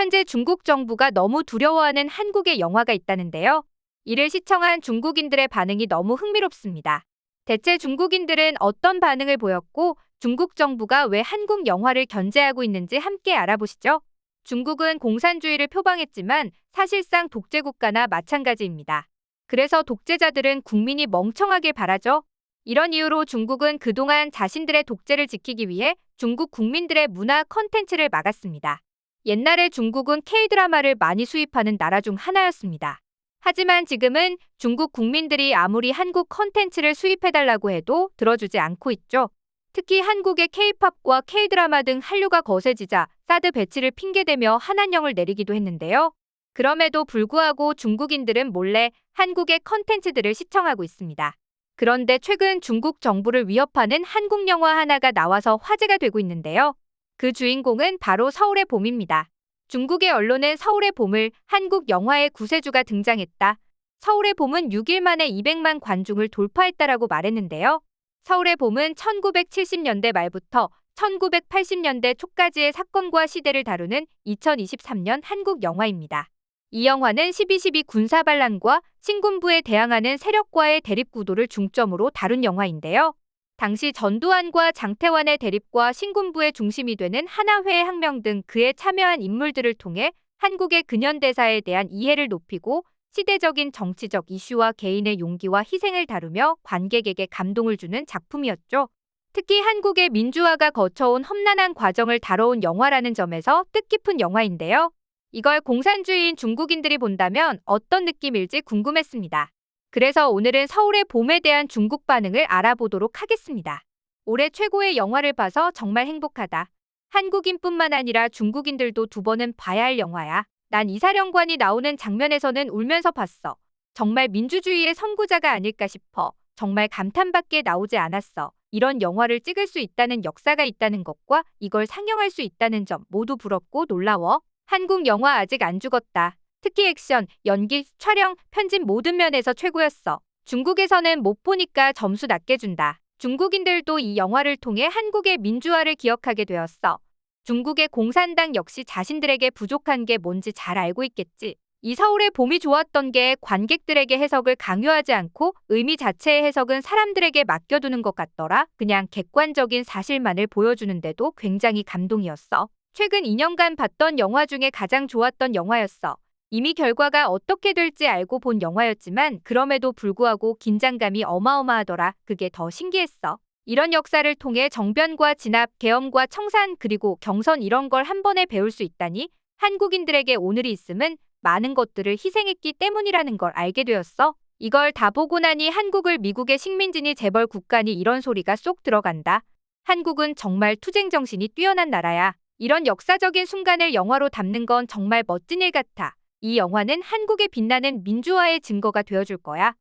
현재 중국 정부가 너무 두려워하는 한국의 영화가 있다는데요. 이를 시청한 중국인들의 반응이 너무 흥미롭습니다. 대체 중국인들은 어떤 반응을 보였고 중국 정부가 왜 한국 영화를 견제하고 있는지 함께 알아보시죠. 중국은 공산주의를 표방했지만 사실상 독재 국가나 마찬가지입니다. 그래서 독재자들은 국민이 멍청하길 바라죠. 이런 이유로 중국은 그동안 자신들의 독재를 지키기 위해 중국 국민들의 문화 컨텐츠를 막았습니다. 옛날에 중국은 K-드라마를 많이 수입하는 나라 중 하나였습니다. 하지만 지금은 중국 국민들이 아무리 한국 컨텐츠를 수입해달라고 해도 들어주지 않고 있죠. 특히 한국의 K-팝과 K-드라마 등 한류가 거세지자 사드 배치를 핑계대며 한한령을 내리기도 했는데요. 그럼에도 불구하고 중국인들은 몰래 한국의 컨텐츠들을 시청하고 있습니다. 그런데 최근 중국 정부를 위협하는 한국 영화 하나가 나와서 화제가 되고 있는데요. 그 주인공은 바로 서울의 봄입니다. 중국의 언론은 서울의 봄을 한국 영화의 구세주가 등장했다. 서울의 봄은 6일 만에 200만 관중을 돌파했다라고 말했는데요. 서울의 봄은 1970년대 말부터 1980년대 초까지의 사건과 시대를 다루는 2023년 한국 영화입니다. 이 영화는 12.12 군사반란과 신군부에 대항하는 세력과의 대립구도를 중점으로 다룬 영화인데요. 당시 전두환과 장태환의 대립과 신군부의 중심이 되는 하나회의 항명 등 그에 참여한 인물들을 통해 한국의 근현대사에 대한 이해를 높이고 시대적인 정치적 이슈와 개인의 용기와 희생을 다루며 관객에게 감동을 주는 작품이었죠. 특히 한국의 민주화가 거쳐온 험난한 과정을 다뤄온 영화라는 점에서 뜻깊은 영화인데요. 이걸 공산주의인 중국인들이 본다면 어떤 느낌일지 궁금했습니다. 그래서 오늘은 서울의 봄에 대한 중국 반응을 알아보도록 하겠습니다. 올해 최고의 영화를 봐서 정말 행복하다. 한국인뿐만 아니라 중국인들도 두 번은 봐야 할 영화야. 난 이사령관이 나오는 장면에서는 울면서 봤어. 정말 민주주의의 선구자가 아닐까 싶어. 정말 감탄밖에 나오지 않았어. 이런 영화를 찍을 수 있다는 역사가 있다는 것과 이걸 상영할 수 있다는 점 모두 부럽고 놀라워. 한국 영화 아직 안 죽었다. 특히 액션, 연기, 촬영, 편집 모든 면에서 최고였어. 중국에서는 못 보니까 점수 낮게 준다. 중국인들도 이 영화를 통해 한국의 민주화를 기억하게 되었어. 중국의 공산당 역시 자신들에게 부족한 게 뭔지 잘 알고 있겠지. 이 서울의 봄이 좋았던 게 관객들에게 해석을 강요하지 않고 의미 자체의 해석은 사람들에게 맡겨두는 것 같더라. 그냥 객관적인 사실만을 보여주는데도 굉장히 감동이었어. 최근 2년간 봤던 영화 중에 가장 좋았던 영화였어. 이미 결과가 어떻게 될지 알고 본 영화였지만 그럼에도 불구하고 긴장감이 어마어마하더라. 그게 더 신기했어. 이런 역사를 통해 정변과 진압, 계엄과 청산 그리고 경선 이런 걸 한 번에 배울 수 있다니 한국인들에게 오늘이 있음은 많은 것들을 희생했기 때문이라는 걸 알게 되었어. 이걸 다 보고 나니 한국을 미국의 식민지니 재벌 국가니 이런 소리가 쏙 들어간다. 한국은 정말 투쟁 정신이 뛰어난 나라야. 이런 역사적인 순간을 영화로 담는 건 정말 멋진 일 같아. 이 영화는 한국의 빛나는 민주화의 증거가 되어줄 거야.